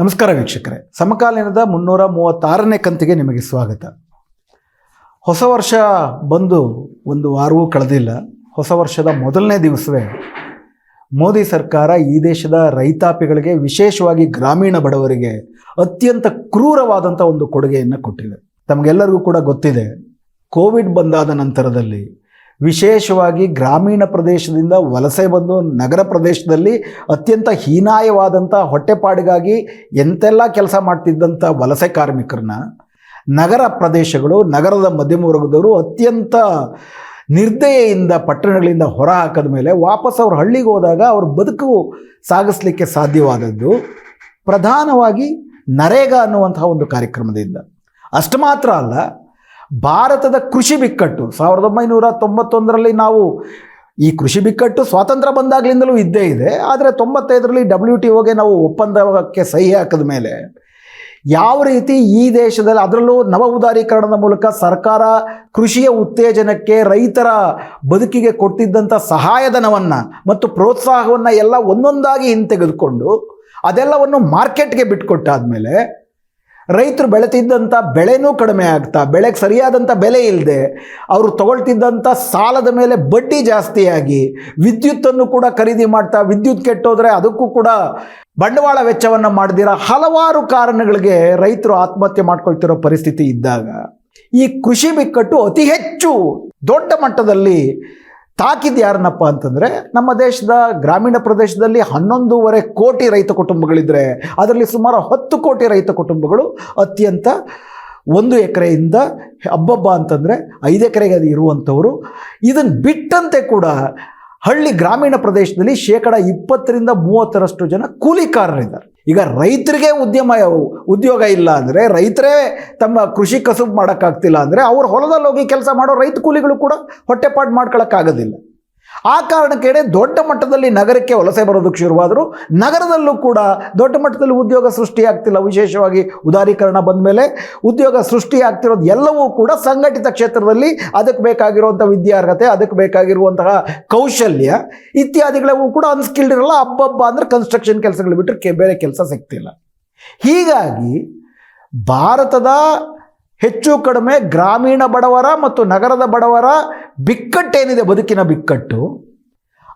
ನಮಸ್ಕಾರ ವೀಕ್ಷಕರೇ. ಸಮಕಾಲೀನದ ಮುನ್ನೂರ ಮೂವತ್ತಾರನೇ ಕಂತಿಗೆ ನಿಮಗೆ ಸ್ವಾಗತ. ಹೊಸ ವರ್ಷ ಬಂದು ಒಂದು ವಾರವೂ ಕಳೆದಿಲ್ಲ. ಹೊಸ ವರ್ಷದ ಮೊದಲನೇ ದಿವಸವೇ ಮೋದಿ ಸರ್ಕಾರ ಈ ದೇಶದ ರೈತಾಪಿಗಳಿಗೆ, ವಿಶೇಷವಾಗಿ ಗ್ರಾಮೀಣ ಬಡವರಿಗೆ ಅತ್ಯಂತ ಕ್ರೂರವಾದಂಥ ಒಂದು ಕೊಡುಗೆಯನ್ನು ಕೊಟ್ಟಿದೆ. ತಮಗೆಲ್ಲರಿಗೂ ಕೂಡ ಗೊತ್ತಿದೆ. ಕೋವಿಡ್ ಬಂದಾದ ನಂತರದಲ್ಲಿ ವಿಶೇಷವಾಗಿ ಗ್ರಾಮೀಣ ಪ್ರದೇಶದಿಂದ ವಲಸೆ ಬಂದು ನಗರ ಪ್ರದೇಶದಲ್ಲಿ ಅತ್ಯಂತ ಹೀನಾಯವಾದಂಥ ಹೊಟ್ಟೆಪಾಡಿಗಾಗಿ ಎಂತೆಲ್ಲ ಕೆಲಸ ಮಾಡ್ತಿದ್ದಂಥ ವಲಸೆ ಕಾರ್ಮಿಕರನ್ನ ನಗರ ಪ್ರದೇಶಗಳು, ನಗರದ ಮಧ್ಯಮ ವರ್ಗದವರು ಅತ್ಯಂತ ನಿರ್ದಯೆಯಿಂದ ಪಟ್ಟಣಗಳಿಂದ ಹೊರ ಹಾಕಿದ ಮೇಲೆ ವಾಪಸ್ ಅವ್ರ ಹಳ್ಳಿಗೆ ಹೋದಾಗ ಅವ್ರ ಬದುಕು ಸಾಗಿಸ್ಲಿಕ್ಕೆ ಸಾಧ್ಯವಾದದ್ದು. ಪ್ರಧಾನವಾಗಿ ನರೇಗಾ ಅನ್ನುವಂತಹ ಒಂದು ಕಾರ್ಯಕ್ರಮದಿಂದ. ಅಷ್ಟು ಮಾತ್ರ ಅಲ್ಲ ಭಾರತದ ಕೃಷಿ ಬಿಕ್ಕಟ್ಟು. ಸಾವಿರದ ಒಂಬೈನೂರ ತೊಂಬತ್ತೊಂದರಲ್ಲಿ ನಾವು ಈ ಕೃಷಿ ಬಿಕ್ಕಟ್ಟು ಸ್ವಾತಂತ್ರ್ಯ ಬಂದಾಗಲಿಂದಲೂ ಇದ್ದೇ ಇದೆ. ಆದರೆ ತೊಂಬತ್ತೈದರಲ್ಲಿ ಡಬ್ಲ್ಯೂ ಟಿ ಒಗೆ ನಾವು ಒಪ್ಪಂದಕ್ಕೆ ಸಹಿ ಹಾಕಿದ ಮೇಲೆ ಯಾವ ರೀತಿ ಈ ದೇಶದಲ್ಲಿ ಅದರಲ್ಲೂ ನವ ಉದಾರೀಕರಣದ ಮೂಲಕ ಸರ್ಕಾರ ಕೃಷಿಯ ಉತ್ತೇಜನಕ್ಕೆ ರೈತರ ಬದುಕಿಗೆ ಕೊಟ್ಟಿದ್ದಂಥ ಸಹಾಯಧನವನ್ನು ಮತ್ತು ಪ್ರೋತ್ಸಾಹವನ್ನು ಎಲ್ಲ ಒಂದೊಂದಾಗಿ ಹಿಂತೆಗೆದುಕೊಂಡು ಅದೆಲ್ಲವನ್ನು ಮಾರ್ಕೆಟ್ಗೆ ಬಿಟ್ಕೊಟ್ಟಾದ್ಮೇಲೆ ರೈತರು ಬೆಳೆತಿದ್ದಂಥ ಬೆಳೆನೂ ಕಡಿಮೆ ಆಗ್ತಾ, ಬೆಳೆಗೆ ಸರಿಯಾದಂಥ ಬೆಲೆ ಇಲ್ಲದೆ ಅವರು ತಗೊಳ್ತಿದ್ದಂಥ ಸಾಲದ ಮೇಲೆ ಬಡ್ಡಿ ಜಾಸ್ತಿಯಾಗಿ, ವಿದ್ಯುತ್ತನ್ನು ಕೂಡ ಖರೀದಿ ಮಾಡ್ತಾ, ವಿದ್ಯುತ್ ಕೆಟ್ಟೋದ್ರೆ ಅದಕ್ಕೂ ಕೂಡ ಬಂಡವಾಳ ವೆಚ್ಚವನ್ನು ಮಾಡ್ದಿರ ಹಲವಾರು ಕಾರಣಗಳಿಗೆ ರೈತರು ಆತ್ಮಹತ್ಯೆ ಮಾಡ್ಕೊಳ್ತಿರೋ ಪರಿಸ್ಥಿತಿ ಇದ್ದಾಗ, ಈ ಕೃಷಿ ಬಿಕ್ಕಟ್ಟು ಅತಿ ಹೆಚ್ಚು ದೊಡ್ಡ ಮಟ್ಟದಲ್ಲಿ ತಾಕಿದ್ದು ಯಾರನ್ನಪ್ಪ ಅಂತಂದರೆ ನಮ್ಮ ದೇಶದ ಗ್ರಾಮೀಣ ಪ್ರದೇಶದಲ್ಲಿ ಹನ್ನೊಂದೂವರೆ ಕೋಟಿ ರೈತ ಕುಟುಂಬಗಳಿದ್ದರೆ ಅದರಲ್ಲಿ ಸುಮಾರು ಹತ್ತು ಕೋಟಿ ರೈತ ಕುಟುಂಬಗಳು ಅತ್ಯಂತ ಒಂದು ಎಕರೆಯಿಂದ ಹಬ್ಬಬ್ಬ ಅಂತಂದರೆ ಐದು ಎಕರೆಗೆ ಅದು ಇರುವಂಥವರು. ಇದನ್ನು ಬಿಟ್ಟಂತೆ ಕೂಡ ಹಳ್ಳಿ ಗ್ರಾಮೀಣ ಪ್ರದೇಶದಲ್ಲಿ ಶೇಕಡ ಇಪ್ಪತ್ತರಿಂದ ಮೂವತ್ತರಷ್ಟು ಜನ ಕೂಲಿಕಾರರಿದ್ದಾರೆ. ಈಗ ರೈತರಿಗೆ ಉದ್ಯಮ ಉದ್ಯೋಗ ಇಲ್ಲ ಅಂದರೆ ರೈತರೇ ತಮ್ಮ ಕೃಷಿ ಕಸುಬು ಮಾಡೋಕ್ಕಾಗ್ತಿಲ್ಲ ಅಂದರೆ ಅವ್ರ ಹೊಲದಲ್ಲಿ ಹೋಗಿ ಕೆಲಸ ಮಾಡೋ ರೈತ ಕೂಲಿಗಳು ಕೂಡ ಹೊಟ್ಟೆಪಾಡು ಮಾಡ್ಕೊಳ್ಳೋಕ್ಕಾಗೋದಿಲ್ಲ ಆ ಕಾರಣಕ್ಕೆ ದೊಡ್ಡ ಮಟ್ಟದಲ್ಲಿ ನಗರಕ್ಕೆ ವಲಸೆ ಬರೋದಕ್ಕೆ ಶುರುವಾದರೂ. ನಗರದಲ್ಲೂ ಕೂಡ ದೊಡ್ಡ ಮಟ್ಟದಲ್ಲಿ ಉದ್ಯೋಗ ಸೃಷ್ಟಿಯಾಗ್ತಿಲ್ಲ ವಿಶೇಷವಾಗಿ ಉದಾರೀಕರಣ ಬಂದ ಮೇಲೆ ಉದ್ಯೋಗ ಸೃಷ್ಟಿಯಾಗ್ತಿರೋದು ಎಲ್ಲವೂ ಕೂಡ ಸಂಘಟಿತ ಕ್ಷೇತ್ರದಲ್ಲಿ ಅದಕ್ಕೆ ಬೇಕಾಗಿರುವಂಥ ವಿದ್ಯಾರ್ಹತೆ, ಅದಕ್ಕೆ ಬೇಕಾಗಿರುವಂತಹ ಕೌಶಲ್ಯ ಇತ್ಯಾದಿಗಳವೂ ಕೂಡ ಅನ್ಸ್ಕಿಲ್ಡ್ ಇರಲ್ಲ. ಹಬ್ಬಬ್ಬ ಅಂದರೆ ಕನ್ಸ್ಟ್ರಕ್ಷನ್ ಕೆಲಸಗಳು ಬಿಟ್ಟರೆ ಬೇರೆ ಕೆಲಸ ಸಿಗ್ತಿಲ್ಲ. ಹೀಗಾಗಿ ಭಾರತದ ಹೆಚ್ಚು ಕಡಿಮೆ ಗ್ರಾಮೀಣ ಬಡವರ ಮತ್ತು ನಗರದ ಬಡವರ ಬಿಕ್ಕಟ್ಟೇನಿದೆ ಬದುಕಿನ ಬಿಕ್ಕಟ್ಟು,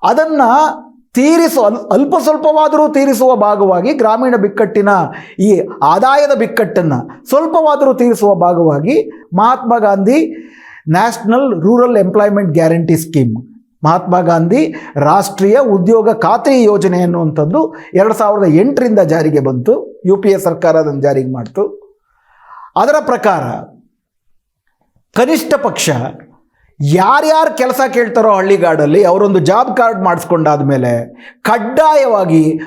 ಅದನ್ನು ತೀರಿಸುವ ಅಲ್- ಅಲ್ಪ ಸ್ವಲ್ಪವಾದರೂ ತೀರಿಸುವ ಭಾಗವಾಗಿ ಗ್ರಾಮೀಣ ಬಿಕ್ಕಟ್ಟಿನ ಈ ಆದಾಯದ ಬಿಕ್ಕಟ್ಟನ್ನು ಸ್ವಲ್ಪವಾದರೂ ತೀರಿಸುವ ಭಾಗವಾಗಿ Mahatma Gandhi national rural employment guarantee scheme, Mahatma Gandhi ರಾಷ್ಟ್ರೀಯ ಉದ್ಯೋಗ ಖಾತ್ರಿ ಯೋಜನೆ ಅನ್ನುವಂಥದ್ದು ಎರಡು ಸಾವಿರದ ಎಂಟರಿಂದ ಜಾರಿಗೆ ಬಂತು, ಯು ಪಿ ಎ ಸರ್ಕಾರ ಅದನ್ನು ಜಾರಿಗೆ ಮಾಡ್ತು. ಅದರ ಪ್ರಕಾರ ಕನಿಷ್ಠ ಪಕ್ಷ ಯಾರ್ಯಾರು ಕೆಲಸ ಕೇಳ್ತಾರೋ ಹಳ್ಳಿಗಾಡಲ್ಲಿ ಅವರೊಂದು ಜಾಬ್ ಕಾರ್ಡ್ ಮಾಡಿಸ್ಕೊಂಡಾದ ಮೇಲೆ ಕಡ್ಡಾಯವಾಗಿ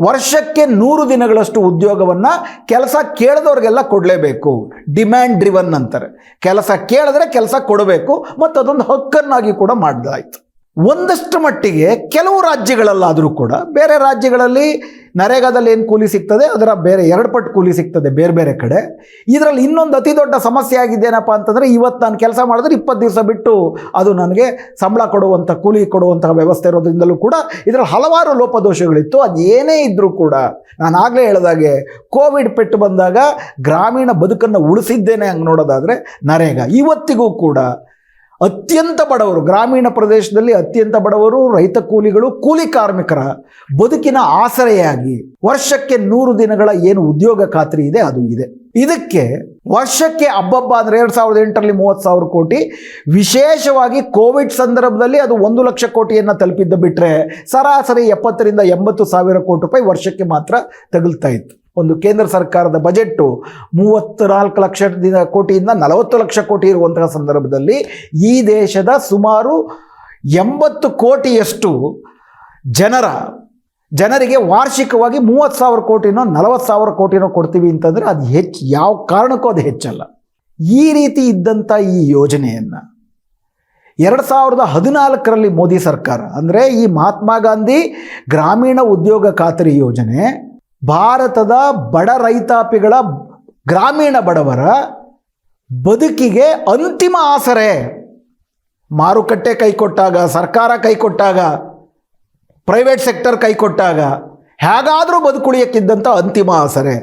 ವರ್ಷಕ್ಕೆ ನೂರು ದಿನಗಳಷ್ಟು ಉದ್ಯೋಗವನ್ನು ಕೆಲಸ ಕೇಳಿದವ್ರಿಗೆಲ್ಲ ಕೊಡಲೇಬೇಕು. ಡಿಮ್ಯಾಂಡ್ ಡ್ರಿವನ್ ಅಂತಾರೆ. ಕೆಲಸ ಕೇಳಿದ್ರೆ ಕೆಲಸ ಕೊಡಬೇಕು ಮತ್ತು ಅದೊಂದು ಹಕ್ಕನ್ನಾಗಿ ಕೂಡ ಮಾಡಲಾಯಿತು ಒಂದಷ್ಟು ಮಟ್ಟಿಗೆ ಕೆಲವು ರಾಜ್ಯಗಳಲ್ಲಾದರೂ ಕೂಡ ಬೇರೆ ರಾಜ್ಯಗಳಲ್ಲಿ ನರೇಗಾದಲ್ಲಿ ಏನು ಕೂಲಿ ಸಿಗ್ತದೆ, ಅದರ ಬೇರೆ ಎರಡು ಪಟ್ಟು ಕೂಲಿ ಸಿಗ್ತದೆ ಬೇರೆ ಬೇರೆ ಕಡೆ. ಇದರಲ್ಲಿ ಇನ್ನೊಂದು ಅತಿ ದೊಡ್ಡ ಸಮಸ್ಯೆ ಆಗಿದ್ದೇನಪ್ಪ ಅಂತಂದರೆ ಇವತ್ತು ನಾನು ಕೆಲಸ ಮಾಡಿದ್ರೆ ಇಪ್ಪತ್ತು ದಿವಸ ಬಿಟ್ಟು ಅದು ನನಗೆ ಸಂಬಳ ಕೊಡುವಂಥ, ಕೂಲಿ ಕೊಡುವಂತಹ ವ್ಯವಸ್ಥೆ ಇರೋದ್ರಿಂದಲೂ ಕೂಡ ಇದರಲ್ಲಿ ಹಲವಾರು ಲೋಪದೋಷಗಳಿತ್ತು. ಅದು ಏನೇ ಇದ್ದರೂ ಕೂಡ ನಾನು ಆಗಲೇ ಹೇಳಿದಾಗೆ ಕೋವಿಡ್ ಪೆಟ್ಟು ಬಂದಾಗ ಗ್ರಾಮೀಣ ಬದುಕನ್ನು ಉಳಿಸಿದ್ದೇನೆ ಹಂಗೆ ನೋಡೋದಾದರೆ ನರೇಗಾ. ಇವತ್ತಿಗೂ ಕೂಡ ಅತ್ಯಂತ ಬಡವರು, ಗ್ರಾಮೀಣ ಪ್ರದೇಶದಲ್ಲಿ ಅತ್ಯಂತ ಬಡವರು, ರೈತ ಕೂಲಿಗಳು, ಕೂಲಿ ಕಾರ್ಮಿಕರ ಬದುಕಿನ ಆಸರೆಯಾಗಿ ವರ್ಷಕ್ಕೆ ನೂರು ದಿನಗಳ ಏನು ಉದ್ಯೋಗ ಖಾತ್ರಿ ಇದೆ, ಅದು ಇದೆ. ಇದಕ್ಕೆ ವರ್ಷಕ್ಕೆ ಹಬ್ಬಬ್ಬ ಅಂದರೆ ಎರಡು ಸಾವಿರದ ಎಂಟರಲ್ಲಿ ಮೂವತ್ತು ಸಾವಿರ ಕೋಟಿ. ವಿಶೇಷವಾಗಿ ಕೋವಿಡ್ ಸಂದರ್ಭದಲ್ಲಿ ಅದು ಒಂದು ಲಕ್ಷ ಕೋಟಿಯನ್ನು ತಲುಪಿದ್ದ ಬಿಟ್ಟರೆ ಸರಾಸರಿ ಎಪ್ಪತ್ತರಿಂದ ಎಂಬತ್ತು ಸಾವಿರ ಕೋಟಿ ರೂಪಾಯಿ ವರ್ಷಕ್ಕೆ ಮಾತ್ರ ತಗುಲ್ತಾ ಇತ್ತು. ಒಂದು ಕೇಂದ್ರ ಸರ್ಕಾರದ ಬಜೆಟ್ಟು ಮೂವತ್ತ್ನಾಲ್ಕು ಲಕ್ಷ ದಿನ- ಕೋಟಿಯಿಂದ ನಲವತ್ತು ಲಕ್ಷ ಕೋಟಿ ಇರುವಂತಹ ಸಂದರ್ಭದಲ್ಲಿ ಈ ದೇಶದ ಸುಮಾರು ಎಂಬತ್ತು ಕೋಟಿಯಷ್ಟು ಜನರ, ಜನರಿಗೆ ವಾರ್ಷಿಕವಾಗಿ ಮೂವತ್ತು ಸಾವಿರ ಕೋಟಿನೋ, ನಲವತ್ತು ಸಾವಿರ ಕೋಟಿನೋ ಕೊಡ್ತೀವಿ ಅಂತಂದರೆ ಅದು ಹೆಚ್ಚು, ಯಾವ ಕಾರಣಕ್ಕೂ ಅದು ಹೆಚ್ಚಲ್ಲ. ಈ ರೀತಿ ಇದ್ದಂಥ ಈ ಯೋಜನೆಯನ್ನು ಎರಡು ಸಾವಿರದ ಹದಿನಾಲ್ಕರಲ್ಲಿ ಮೋದಿ ಸರ್ಕಾರ, ಅಂದರೆ ಈ ಮಹಾತ್ಮ ಗಾಂಧಿ ಗ್ರಾಮೀಣ ಉದ್ಯೋಗ ಖಾತರಿ ಯೋಜನೆ ಭಾರತದ ಬಡ ರೈತಾಪಿಗಳ ಗ್ರಾಮೀಣ ಬಡವರ ಬದುಕಿಗೆ ಅಂತಿಮ ಆಸರೆ. ಮಾರುಕಟ್ಟೆ ಕೈಕೊಟ್ಟಾಗ, ಸರ್ಕಾರ ಕೈಕೊಟ್ಟಾಗ ಪ್ರೈವೇಟ್ ಸೆಕ್ಟರ್ ಕೈಕೊಟ್ಟಾಗ, ಹೇಗಾದರೂ ಬದುಕುಳಿಯಕ್ಕಿದ್ದಂಥ ಅಂತಿಮ ಆಸರೆ.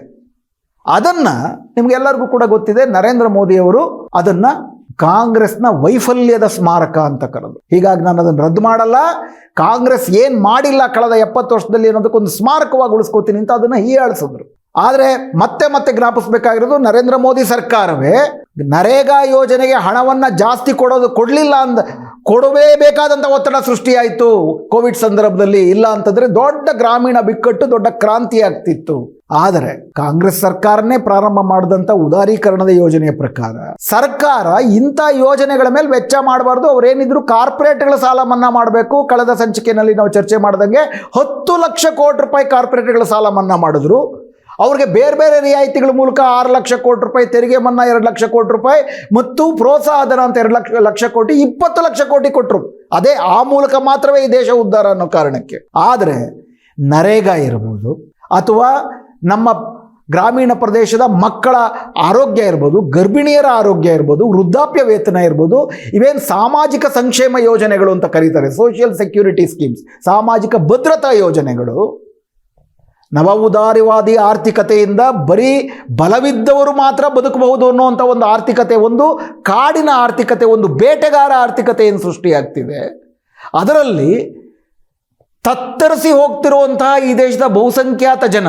ಅದನ್ನು ನಿಮಗೆಲ್ಲರಿಗೂ ಕೂಡ ಗೊತ್ತಿದೆ, ನರೇಂದ್ರ ಮೋದಿಯವರು ಅದನ್ನು ಕಾಂಗ್ರೆಸ್ನ ವೈಫಲ್ಯದ ಸ್ಮಾರಕ ಅಂತ ಕರೆದು. ಹೀಗಾಗಿ ನಾನು ಅದನ್ನು ರದ್ದು ಮಾಡಲ್ಲ. ಕಾಂಗ್ರೆಸ್ ಏನು ಮಾಡಿಲ್ಲ ಕಳೆದ ಎಪ್ಪತ್ತು ವರ್ಷದಲ್ಲಿ ಅನ್ನೋದಕ್ಕೊಂದು ಸ್ಮಾರಕವಾಗಿ ಉಳಿಸ್ಕೋತೀನಿ ಅಂತ ಅದನ್ನು ಹೀಯಾಳಿಸಿದ್ರು. ಆದರೆ ಮತ್ತೆ ಮತ್ತೆ ಜ್ಞಾಪಿಸಬೇಕಾಗಿರೋದು ನರೇಂದ್ರ ಮೋದಿ ಸರ್ಕಾರವೇ ನರೇಗಾ ಯೋಜನೆಗೆ ಹಣವನ್ನು ಜಾಸ್ತಿ ಕೊಡೋದು ಕೊಡಲಿಲ್ಲ ಅಂದ ಕೊಡಬೇಕಾದಂಥ ಒತ್ತಡ ಸೃಷ್ಟಿಯಾಯಿತು ಕೋವಿಡ್ ಸಂದರ್ಭದಲ್ಲಿ ಇಲ್ಲ ಅಂತಂದರೆ ದೊಡ್ಡ ಗ್ರಾಮೀಣ ಬಿಕ್ಕಟ್ಟು, ದೊಡ್ಡ ಕ್ರಾಂತಿ ಆಗ್ತಿತ್ತು. ಆದರೆ ಕಾಂಗ್ರೆಸ್ ಸರ್ಕಾರನೇ ಪ್ರಾರಂಭ ಮಾಡಿದಂಥ ಉದಾರೀಕರಣದ ಯೋಜನೆಯ ಪ್ರಕಾರ ಸರ್ಕಾರ ಇಂಥ ಯೋಜನೆಗಳ ಮೇಲೆ ವೆಚ್ಚ ಮಾಡಬಾರ್ದು, ಅವರೇನಿದ್ರು ಕಾರ್ಪೊರೇಟ್ಗಳ ಸಾಲ ಮನ್ನಾ ಮಾಡಬೇಕು. ಕಳೆದ ಸಂಚಿಕೆಯಲ್ಲಿ ನಾವು ಚರ್ಚೆ ಮಾಡ್ದಂಗೆ ಹತ್ತು ಲಕ್ಷ ಕೋಟಿ ರೂಪಾಯಿ ಕಾರ್ಪೊರೇಟ್ಗಳ ಸಾಲ ಮನ್ನಾ ಮಾಡಿದ್ರು. ಅವ್ರಿಗೆ ಬೇರೆ ಬೇರೆ ರಿಯಾಯಿತಿಗಳ ಮೂಲಕ ಆರು ಲಕ್ಷ ಕೋಟಿ ರೂಪಾಯಿ, ತೆರಿಗೆ ಮನ್ನಾ ಎರಡು ಲಕ್ಷ ಕೋಟಿ ರೂಪಾಯಿ ಮತ್ತು ಪ್ರೋತ್ಸಾಹಧನ ಅಂತ ಎರಡು ಲಕ್ಷ ಲಕ್ಷ ಕೋಟಿ, ಇಪ್ಪತ್ತು ಲಕ್ಷ ಕೋಟಿ ಕೊಟ್ಟರು ಅದೇ ಆ ಮೂಲಕ ಮಾತ್ರವೇ ಈ ದೇಶ ಉದ್ಧಾರ ಅನ್ನೋ ಕಾರಣಕ್ಕೆ. ಆದರೆ ನರೇಗಾ ಇರ್ಬೋದು ಅಥವಾ ನಮ್ಮ ಗ್ರಾಮೀಣ ಪ್ರದೇಶದ ಮಕ್ಕಳ ಆರೋಗ್ಯ ಇರ್ಬೋದು, ಗರ್ಭಿಣಿಯರ ಆರೋಗ್ಯ ಇರ್ಬೋದು, ವೃದ್ಧಾಪ್ಯ ವೇತನ ಇರ್ಬೋದು ಇವೇನು ಸಾಮಾಜಿಕ ಸಂಕ್ಷೇಮ ಯೋಜನೆಗಳು ಅಂತ ಕರೀತಾರೆ. ಸೋಷಿಯಲ್ ಸೆಕ್ಯೂರಿಟಿ ಸ್ಕೀಮ್ಸ್ ಸಾಮಾಜಿಕ ಭದ್ರತಾ ಯೋಜನೆಗಳು. ನವ ಉದಾರಿವಾದಿ ಆರ್ಥಿಕತೆಯಿಂದ ಬರೀ ಬಲವಿದ್ದವರು ಮಾತ್ರ ಬದುಕಬಹುದು ಅನ್ನುವಂಥ ಒಂದು ಆರ್ಥಿಕತೆ, ಒಂದು ಕಾಡಿನ ಆರ್ಥಿಕತೆ, ಒಂದು ಬೇಟೆಗಾರ ಆರ್ಥಿಕತೆ ಏನು ಸೃಷ್ಟಿಯಾಗ್ತಿದೆ. ಅದರಲ್ಲಿ ತತ್ತರಿಸಿ ಹೋಗ್ತಿರುವಂತಹ ಈ ದೇಶದ ಬಹುಸಂಖ್ಯಾತ ಜನ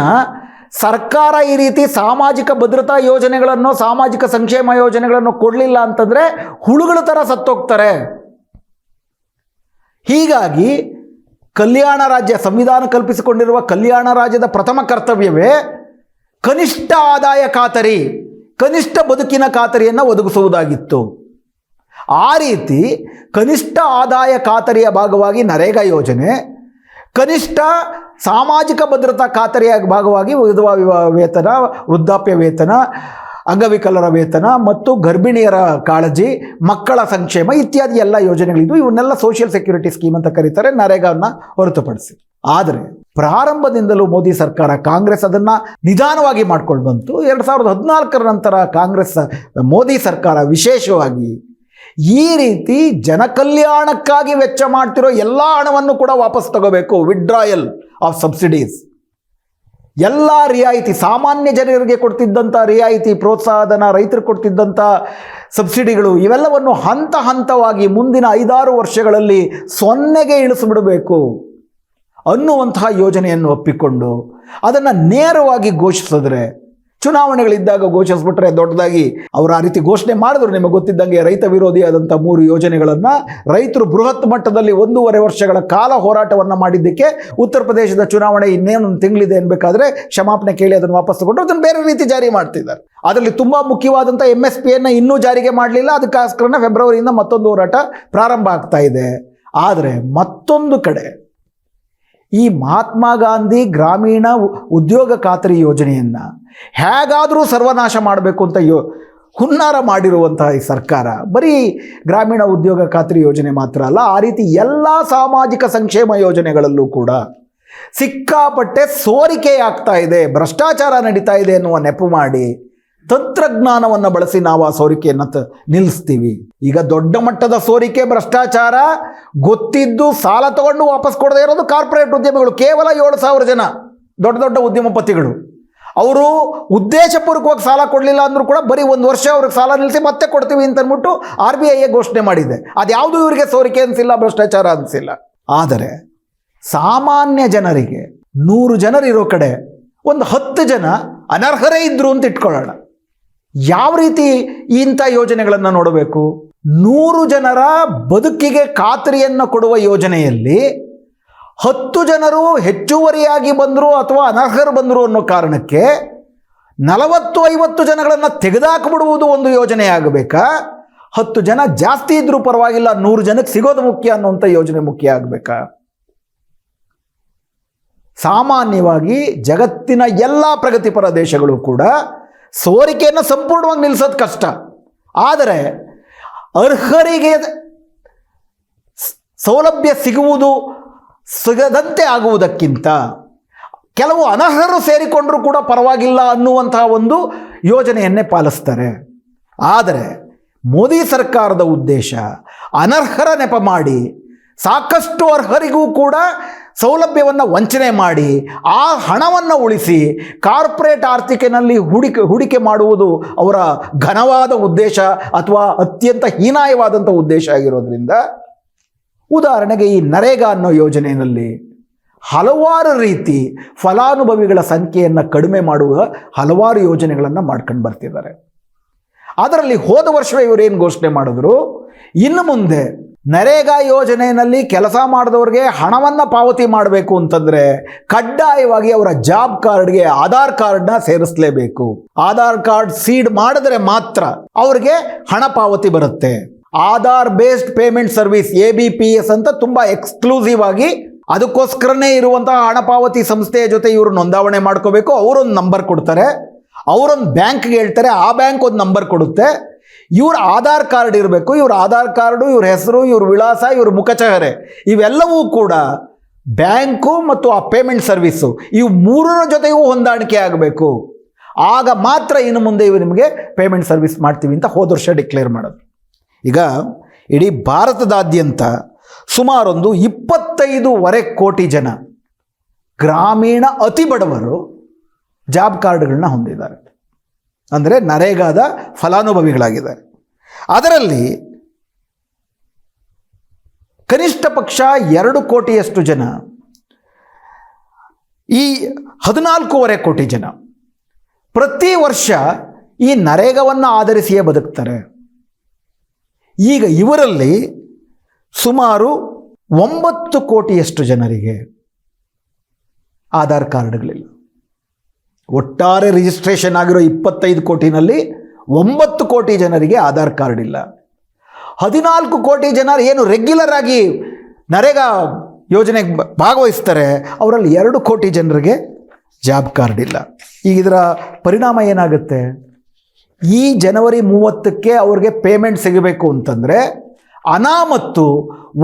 ಸರ್ಕಾರ ಈ ರೀತಿ ಸಾಮಾಜಿಕ ಭದ್ರತಾ ಯೋಜನೆಗಳನ್ನು, ಸಾಮಾಜಿಕ ಸಂಕ್ಷೇಮ ಯೋಜನೆಗಳನ್ನು ಕೊಡಲಿಲ್ಲ ಅಂತಂದರೆ ಹುಳುಗಳ ಥರ ಸತ್ತೋಗ್ತಾರೆ. ಹೀಗಾಗಿ ಕಲ್ಯಾಣ ರಾಜ್ಯ ಸಂವಿಧಾನ ಕಲ್ಪಿಸಿಕೊಂಡಿರುವ ಕಲ್ಯಾಣ ರಾಜ್ಯದ ಪ್ರಥಮ ಕರ್ತವ್ಯವೇ ಕನಿಷ್ಠ ಆದಾಯ ಖಾತರಿ, ಕನಿಷ್ಠ ಬದುಕಿನ ಖಾತರಿಯನ್ನು ಒದಗಿಸುವುದಾಗಿತ್ತು. ಆ ರೀತಿ ಕನಿಷ್ಠ ಆದಾಯ ಖಾತರಿಯ ಭಾಗವಾಗಿ ನರೇಗಾ ಯೋಜನೆ, ಕನಿಷ್ಠ ಸಾಮಾಜಿಕ ಭದ್ರತಾ ಖಾತರಿಯ ಭಾಗವಾಗಿ ವಿಧವಾ ವೇತನ, ವೃದ್ಧಾಪ್ಯ ವೇತನ ಅಂಗವಿಕಲರ ವೇತನ ಮತ್ತು ಗರ್ಭಿಣಿಯರ ಕಾಳಜಿ, ಮಕ್ಕಳ ಸಂಕ್ಷೇಮ ಇತ್ಯಾದಿ ಎಲ್ಲ ಯೋಜನೆಗಳಿದ್ದು ಇವನ್ನೆಲ್ಲ ಸೋಷಿಯಲ್ ಸೆಕ್ಯೂರಿಟಿ ಸ್ಕೀಮ್ ಅಂತ ಕರೀತಾರೆ. ನರೇಗಾವನ್ನು ಹೊರತುಪಡಿಸಿ. ಆದರೆ ಪ್ರಾರಂಭದಿಂದಲೂ ಮೋದಿ ಸರ್ಕಾರ ಕಾಂಗ್ರೆಸ್ ಅದನ್ನು ನಿಧಾನವಾಗಿ ಮಾಡ್ಕೊಂಡು ಬಂತು. ಎರಡು ಸಾವಿರದ ಹದಿನಾಲ್ಕರ ನಂತರ ಕಾಂಗ್ರೆಸ್ ಮೋದಿ ಸರ್ಕಾರ ವಿಶೇಷವಾಗಿ ಈ ರೀತಿ ಜನಕಲ್ಯಾಣಕ್ಕಾಗಿ ವೆಚ್ಚ ಮಾಡ್ತಿರೋ ಎಲ್ಲ ಹಣವನ್ನು ಕೂಡ ವಾಪಸ್ ತಗೋಬೇಕು. ವಿಡ್ರಾಯಲ್ ಆಫ್ ಸಬ್ಸಿಡೀಸ್ ಎಲ್ಲ ರಿಯಾಯಿತಿ ಸಾಮಾನ್ಯ ಜನರಿಗೆ ಕೊಡ್ತಿದ್ದಂಥ ರಿಯಾಯಿತಿ, ಪ್ರೋತ್ಸಾಹಧನ, ರೈತರು ಕೊಡ್ತಿದ್ದಂಥ ಸಬ್ಸಿಡಿಗಳು, ಇವೆಲ್ಲವನ್ನು ಹಂತ ಹಂತವಾಗಿ ಮುಂದಿನ ಐದಾರು ವರ್ಷಗಳಲ್ಲಿ ಸೊನ್ನೆಗೆ ಇಳಿಸಿಬಿಡಬೇಕು ಅನ್ನುವಂತಹ ಯೋಜನೆಯನ್ನು ಒಪ್ಪಿಕೊಂಡು ಅದನ್ನು ನೇರವಾಗಿ ಘೋಷಿಸಿದ್ರೆ ಚುನಾವಣೆಗಳಿದ್ದಾಗ ಘೋಷಿಸ್ಬಿಟ್ರೆ ದೊಡ್ಡದಾಗಿ ಅವರು ಆ ರೀತಿ ಘೋಷಣೆ ಮಾಡಿದ್ರು. ನಿಮಗೆ ಗೊತ್ತಿದ್ದಂಗೆ ರೈತ ವಿರೋಧಿ ವಿರೋಧಿಯಾದಂಥ ಮೂರು ಯೋಜನೆಗಳನ್ನು ರೈತರು ಬೃಹತ್ ಮಟ್ಟದಲ್ಲಿ ಒಂದೂವರೆ ವರ್ಷಗಳ ಕಾಲ ಹೋರಾಟವನ್ನು ಮಾಡಿದ್ದಕ್ಕೆ ಉತ್ತರ ಪ್ರದೇಶದ ಚುನಾವಣೆ ಇನ್ನೇನೊಂದು ತಿಂಗಳಿದೆ ಅನ್ಬೇಕಾದ್ರೆ ಕ್ಷಮಾಪಣೆ ಕೇಳಿ ಅದನ್ನು ವಾಪಸ್ ತಗೊಂಡು ಅದನ್ನು ಬೇರೆ ರೀತಿ ಜಾರಿ ಮಾಡ್ತಿದ್ದಾರೆ. ಅದರಲ್ಲಿ ತುಂಬ ಮುಖ್ಯವಾದಂಥ ಎಂ ಎಸ್ ಪಿಯನ್ನು ಇನ್ನೂ ಜಾರಿಗೆ ಮಾಡಲಿಲ್ಲ. ಅದಕ್ಕೋಸ್ಕರನೇ ಫೆಬ್ರವರಿಯಿಂದ ಮತ್ತೊಂದು ಹೋರಾಟ ಪ್ರಾರಂಭ ಆಗ್ತಾ ಇದೆ. ಆದರೆ ಮತ್ತೊಂದು ಕಡೆ ಈ ಮಹಾತ್ಮ ಗಾಂಧಿ ಗ್ರಾಮೀಣ ಉದ್ಯೋಗ ಖಾತರಿ ಯೋಜನೆಯನ್ನು ಹೇಗಾದರೂ ಸರ್ವನಾಶ ಮಾಡಬೇಕು ಅಂತ ಯೋ, ಹುನ್ನಾರ ಮಾಡಿರುವಂತಹ ಈ ಸರ್ಕಾರ. ಬರೀ ಗ್ರಾಮೀಣ ಉದ್ಯೋಗ ಖಾತ್ರಿ ಯೋಜನೆ ಮಾತ್ರ ಅಲ್ಲ, ಆ ರೀತಿ ಎಲ್ಲ ಸಾಮಾಜಿಕ ಸಂಕ್ಷೇಮ ಯೋಜನೆಗಳಲ್ಲೂ ಕೂಡ ಸಿಕ್ಕಾಪಟ್ಟೆ ಸೋರಿಕೆ ಆಗ್ತಾ ಇದೆ, ಭ್ರಷ್ಟಾಚಾರ ನಡೀತಾ ಇದೆ ಎನ್ನುವ ನೆಪ ಮಾಡಿ ತಂತ್ರಜ್ಞಾನವನ್ನು ಬಳಸಿ ನಾವು ಆ ಸೋರಿಕೆಯನ್ನು ನಿಲ್ಲಿಸ್ತೀವಿ. ಈಗ ದೊಡ್ಡ ಮಟ್ಟದ ಸೋರಿಕೆ, ಭ್ರಷ್ಟಾಚಾರ, ಗೊತ್ತಿದ್ದು ಸಾಲ ತಗೊಂಡು ವಾಪಸ್ ಕೊಡದೇ ಇರೋದು ಕಾರ್ಪೊರೇಟ್ ಉದ್ಯಮಿಗಳು, ಕೇವಲ ಏಳು ಸಾವಿರ ಜನ, ದೊಡ್ಡ ದೊಡ್ಡ ಉದ್ಯಮಪತಿಗಳು. ಅವರು ಉದ್ದೇಶಪೂರ್ವಕವಾಗಿ ಸಾಲ ಕೊಡಲಿಲ್ಲ ಅಂದರೂ ಕೂಡ ಬರೀ ಒಂದು ವರ್ಷ ಅವ್ರಿಗೆ ಸಾಲ ನಿಲ್ಲಿಸಿ ಮತ್ತೆ ಕೊಡ್ತೀವಿ ಅಂತ ಅಂದ್ಬಿಟ್ಟು ಆರ್ ಬಿ ಐ ಘೋಷಣೆ ಮಾಡಿದೆ. ಅದ್ಯಾವುದು ಇವರಿಗೆ ಸೋರಿಕೆ ಅನಿಸಿಲ್ಲ, ಭ್ರಷ್ಟಾಚಾರ ಅನಿಸಿಲ್ಲ. ಆದರೆ ಸಾಮಾನ್ಯ ಜನರಿಗೆ ನೂರು ಜನರಿರೋ ಕಡೆ ಒಂದು ಹತ್ತು ಜನ ಅನರ್ಹರೇ ಇದ್ದರು ಅಂತ ಇಟ್ಕೊಳ್ಳೋಣ. ಯಾವ ರೀತಿ ಇಂಥ ಯೋಜನೆಗಳನ್ನು ನೋಡಬೇಕು? ನೂರು ಜನರ ಬದುಕಿಗೆ ಖಾತರಿಯನ್ನು ಕೊಡುವ ಯೋಜನೆಯಲ್ಲಿ ಹತ್ತು ಜನರು ಹೆಚ್ಚುವರಿಯಾಗಿ ಬಂದರು ಅಥವಾ ಅನರ್ಹರು ಬಂದರು ಅನ್ನೋ ಕಾರಣಕ್ಕೆ ನಲವತ್ತು ಐವತ್ತು ಜನಗಳನ್ನು ತೆಗೆದುಹಾಕಿಬಿಡುವುದು ಒಂದು ಯೋಜನೆ ಆಗಬೇಕಾ? ಹತ್ತು ಜನ ಜಾಸ್ತಿ ಇದ್ರೂ ಪರವಾಗಿಲ್ಲ, ನೂರು ಜನಕ್ಕೆ ಸಿಗೋದು ಮುಖ್ಯ ಅನ್ನುವಂಥ ಯೋಜನೆ ಮುಖ್ಯ ಆಗಬೇಕಾ? ಸಾಮಾನ್ಯವಾಗಿ ಜಗತ್ತಿನ ಎಲ್ಲ ಪ್ರಗತಿಪರ ದೇಶಗಳು ಕೂಡ ಸೋರಿಕೆಯನ್ನು ಸಂಪೂರ್ಣವಾಗಿ ನಿಲ್ಲಿಸೋದು ಕಷ್ಟ. ಆದರೆ ಅರ್ಹರಿಗೆ ಸೌಲಭ್ಯ ಸಿಗುವುದು ಸಿಗದಂತೆ ಆಗುವುದಕ್ಕಿಂತ ಕೆಲವು ಅನರ್ಹರು ಸೇರಿಕೊಂಡರೂ ಕೂಡ ಪರವಾಗಿಲ್ಲ ಅನ್ನುವಂತಹ ಒಂದು ಯೋಜನೆಯನ್ನೇ ಪಾಲಿಸ್ತಾರೆ. ಆದರೆ ಮೋದಿ ಸರ್ಕಾರದ ಉದ್ದೇಶ ಅನರ್ಹರ ನೆಪ ಮಾಡಿ ಸಾಕಷ್ಟು ಅರ್ಹರಿಗೂ ಕೂಡ ಸೌಲಭ್ಯವನ್ನು ವಂಚನೆ ಮಾಡಿ, ಆ ಹಣವನ್ನು ಉಳಿಸಿ, ಕಾರ್ಪೊರೇಟ್ ಆರ್ಥಿಕೆಯಲ್ಲಿ ಹೂಡಿಕೆ ಹೂಡಿಕೆ ಮಾಡುವುದು ಅವರ ಘನವಾದ ಉದ್ದೇಶ ಅಥವಾ ಅತ್ಯಂತ ಹೀನಾಯವಾದಂಥ ಉದ್ದೇಶ ಆಗಿರೋದ್ರಿಂದ, ಉದಾಹರಣೆಗೆ ಈ ನರೇಗಾ ಅನ್ನೋ ಯೋಜನೆಯಲ್ಲಿ ಹಲವಾರು ರೀತಿ ಫಲಾನುಭವಿಗಳ ಸಂಖ್ಯೆಯನ್ನು ಕಡಿಮೆ ಮಾಡುವ ಹಲವಾರು ಯೋಜನೆಗಳನ್ನು ಮಾಡ್ಕೊಂಡು ಬರ್ತಿದ್ದಾರೆ. ಅದರಲ್ಲಿ ಹೋದ ವರ್ಷವೇ ಇವರೇನು ಘೋಷಣೆ ಮಾಡಿದ್ರು, ಇನ್ನು ಮುಂದೆ ನರೇಗಾ ಯೋಜನೆಯಲ್ಲಿ ಕೆಲಸ ಮಾಡಿದವ್ರಿಗೆ ಹಣವನ್ನು ಪಾವತಿ ಮಾಡಬೇಕು ಅಂತಂದರೆ ಕಡ್ಡಾಯವಾಗಿ ಅವರ ಜಾಬ್ ಕಾರ್ಡ್ಗೆ ಆಧಾರ್ ಕಾರ್ಡ್ನ ಸೇರಿಸಲೇಬೇಕು. ಆಧಾರ್ ಕಾರ್ಡ್ ಸೀಡ್ ಮಾಡಿದ್ರೆ ಮಾತ್ರ ಅವ್ರಿಗೆ ಹಣ ಪಾವತಿ ಬರುತ್ತೆ. Aadhaar based payment service A B P S ಅಂತ ತುಂಬ ಎಕ್ಸ್ಕ್ಲೂಸಿವ್ ಆಗಿ ಅದಕ್ಕೋಸ್ಕರನೇ ಇರುವಂತಹ ಹಣ ಪಾವತಿ ಸಂಸ್ಥೆಯ ಜೊತೆ ಇವರು ನೋಂದಾವಣೆ ಮಾಡ್ಕೋಬೇಕು. ಅವರೊಂದು ನಂಬರ್ ಕೊಡ್ತಾರೆ. ಅವರೊಂದು ಬ್ಯಾಂಕ್ಗೆ ಹೇಳ್ತಾರೆ, ಆ ಬ್ಯಾಂಕ್ ಒಂದು ನಂಬರ್ ಕೊಡುತ್ತೆ. ಇವ್ರ ಆಧಾರ್ ಕಾರ್ಡ್ ಇರಬೇಕು, ಇವ್ರ ಆಧಾರ್ ಕಾರ್ಡು, ಇವ್ರ ಹೆಸರು, ಇವ್ರ ವಿಳಾಸ, ಇವ್ರ ಮುಖಚಹರೆ, ಇವೆಲ್ಲವೂ ಕೂಡ ಬ್ಯಾಂಕು ಮತ್ತು ಆ ಪೇಮೆಂಟ್ ಸರ್ವಿಸ್ಸು ಇವು ಮೂರರ ಜೊತೆಗೂ ಹೊಂದಾಣಿಕೆ ಆಗಬೇಕು. ಆಗ ಮಾತ್ರ ಇನ್ನು ಮುಂದೆ ಇವು ನಿಮಗೆ ಪೇಮೆಂಟ್ ಸರ್ವಿಸ್ ಮಾಡ್ತೀವಿ ಅಂತ ಹೋದ ವರ್ಷ ಡಿಕ್ಲೇರ್ ಮಾಡೋದು. ಈಗ ಇಡೀ ಭಾರತದಾದ್ಯಂತ ಸುಮಾರೊಂದು ಇಪ್ಪತ್ತೈದೂವರೆ ಕೋಟಿ ಜನ ಗ್ರಾಮೀಣ ಅತಿ ಬಡವರು ಜಾಬ್ ಕಾರ್ಡ್ಗಳನ್ನ ಹೊಂದಿದ್ದಾರೆ. ಅಂದರೆ ನರೇಗಾದ ಫಲಾನುಭವಿಗಳಾಗಿದ್ದಾರೆ. ಅದರಲ್ಲಿ ಕನಿಷ್ಠ ಪಕ್ಷ ಎರಡು ಕೋಟಿಯಷ್ಟು ಜನ, ಈ ಹದಿನಾಲ್ಕೂವರೆ ಕೋಟಿ ಜನ ಪ್ರತಿ ವರ್ಷ ಈ ನರೇಗವನ್ನು ಆಧರಿಸಿಯೇ ಬದುಕ್ತಾರೆ. ಈಗ ಇವರಲ್ಲಿ ಸುಮಾರು ಒಂಬತ್ತು ಕೋಟಿಯಷ್ಟು ಜನರಿಗೆ ಆಧಾರ್ ಕಾರ್ಡ್ಗಳಿಲ್ಲ. ಒಟ್ಟಾರೆ ರಿಜಿಸ್ಟ್ರೇಷನ್ ಆಗಿರೋ ಇಪ್ಪತ್ತೈದು ಕೋಟಿನಲ್ಲಿ ಒಂಬತ್ತು ಕೋಟಿ ಜನರಿಗೆ ಆಧಾರ್ ಕಾರ್ಡ್ ಇಲ್ಲ. ಹದಿನಾಲ್ಕು ಕೋಟಿ ಜನ ಏನು ರೆಗ್ಯುಲರ್ ಆಗಿ ನರೇಗಾ ಯೋಜನೆಗೆ ಭಾಗವಹಿಸ್ತಾರೆ, ಅವರಲ್ಲಿ ಎರಡು ಕೋಟಿ ಜನರಿಗೆ ಜಾಬ್ ಕಾರ್ಡ್ ಇಲ್ಲ. ಈಗ ಇದರ ಪರಿಣಾಮ ಏನಾಗುತ್ತೆ? ಈ ಜನವರಿ ಮೂವತ್ತಕ್ಕೆ ಅವ್ರಿಗೆ ಪೇಮೆಂಟ್ ಸಿಗಬೇಕು ಅಂತಂದರೆ ಅನಾಮತ್ತು